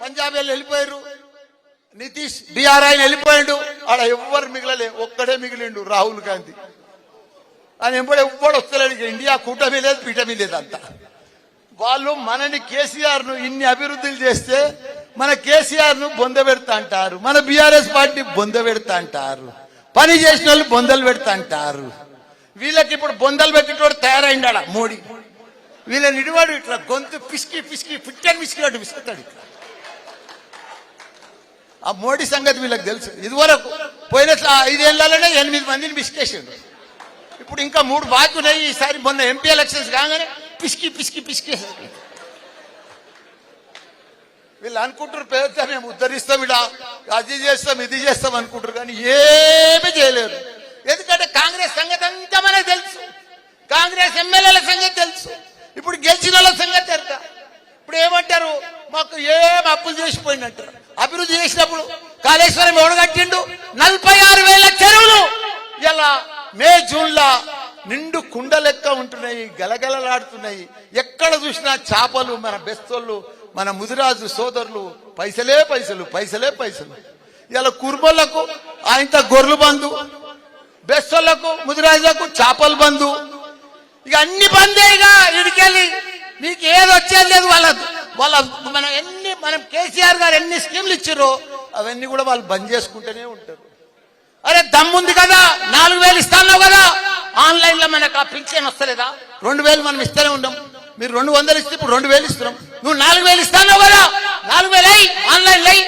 పంజాబ్ వెళ్ళి వెళ్ళిపోయారు. నితీష్ బీఆర్ ఆయన వెళ్ళిపోయాడు. ఆడ ఎవ్వరు మిగలలే ఒక్కడే మిగిలిండు రాహుల్ గాంధీ. ఆయన ఎంబడి ఎవ్వడు వస్తలేడు. ఇండియా కూటమి లేదు పీఠమి లేదు అంతా. వాళ్ళు మనని కేసీఆర్ను ఇన్ని అభివృద్ధులు చేస్తే మన కేసీఆర్ను బొంద పెడతా అంటారు. మన బీఆర్ఎస్ పార్టీ బొంద పెడతా అంటారు. పని చేసిన వాళ్ళు బొందలు పెడతా అంటారు. వీళ్ళకి ఇప్పుడు బొందలు పెట్టేటోడు తయారైండా మోడీ. వీళ్ళని ఇడివాడు ఇట్లా గొంతు పిసికి పిసికి పుట్టని పిసికినట్టు పిసుకుతాడు ఇట్లా. ఆ మోడీ సంగతి వీళ్ళకి తెలుసు. ఇదివరకు పోయిన ఐదేళ్ళలోనే ఎనిమిది మందిని పిసికేసిండు ఇప్పుడు ఇంకా మూడు బాకీ ఉన్నాయి. ఈసారి మొన్న ఎంపీ ఎలక్షన్స్ కాగానే పిసికి పిసికి పిసికి. వీళ్ళు అనుకుంటారు పేరుతో మేము ఉద్ధరిస్తాం ఇలా అది చేస్తాం ఇది చేస్తాం అనుకుంటారు కానీ ఏమీ చేయలేరు. ఎందుకంటే కాంగ్రెస్ సంగతి అంతా మనకు తెలుసు. కాంగ్రెస్ ఎమ్మెల్యేల సంగతి తెలుసు. ఇప్పుడు గెలిచిన వాళ్ళ సంగతి ఎరక ఇప్పుడు ఏమంటారు? మాకు ఏం అప్పులు చేసిపోయిందంటారు అభివృద్ధి చేసినప్పుడు కాళేశ్వరం ఎవడు కట్టిండు? నలభై ఆరు వేల చెరువులు. ఇలా మే జూన్ లా నిండు కుండ లెక్క ఉంటున్నాయి గలగలలాడుతున్నాయి. ఎక్కడ చూసినా చేపలు మన బెస్తోళ్ళు మన ముదిరాజు సోదరులు పైసలే పైసలు పైసలే పైసలు. ఇలా కుర్మలకు ఆయన గొర్రెలు బంధు బెస్తోళ్ళకు ముదిరాజులకు చేపలు బంధు. ఇక అన్ని బందే ఇక ఇడికెళ్ళి మీకు ఏది వచ్చేది లేదు వాళ్ళ వాళ్ళ మనం ఎన్ని మనం కేసీఆర్ గారు ఎన్ని స్కీమ్లు ఇచ్చారో అవన్నీ కూడా వాళ్ళు బంద్ చేసుకుంటూనే ఉంటారు. అరే దమ్ముంది కదా నాలుగు వేలు ఇస్తాను కదా ఆన్లైన్లో మనకు ఆ పింఛన్ వస్తలేదా? రెండు వేలు మనం ఇస్తూనే ఉన్నాం. మీరు రెండు వందలు ఇస్తే ఇప్పుడు రెండు వేలు ఇస్తున్నాం. నువ్వు నాలుగు వేలు ఇస్తాను కదా నాలుగు వేలు అయ్యి ఆన్లైన్ లై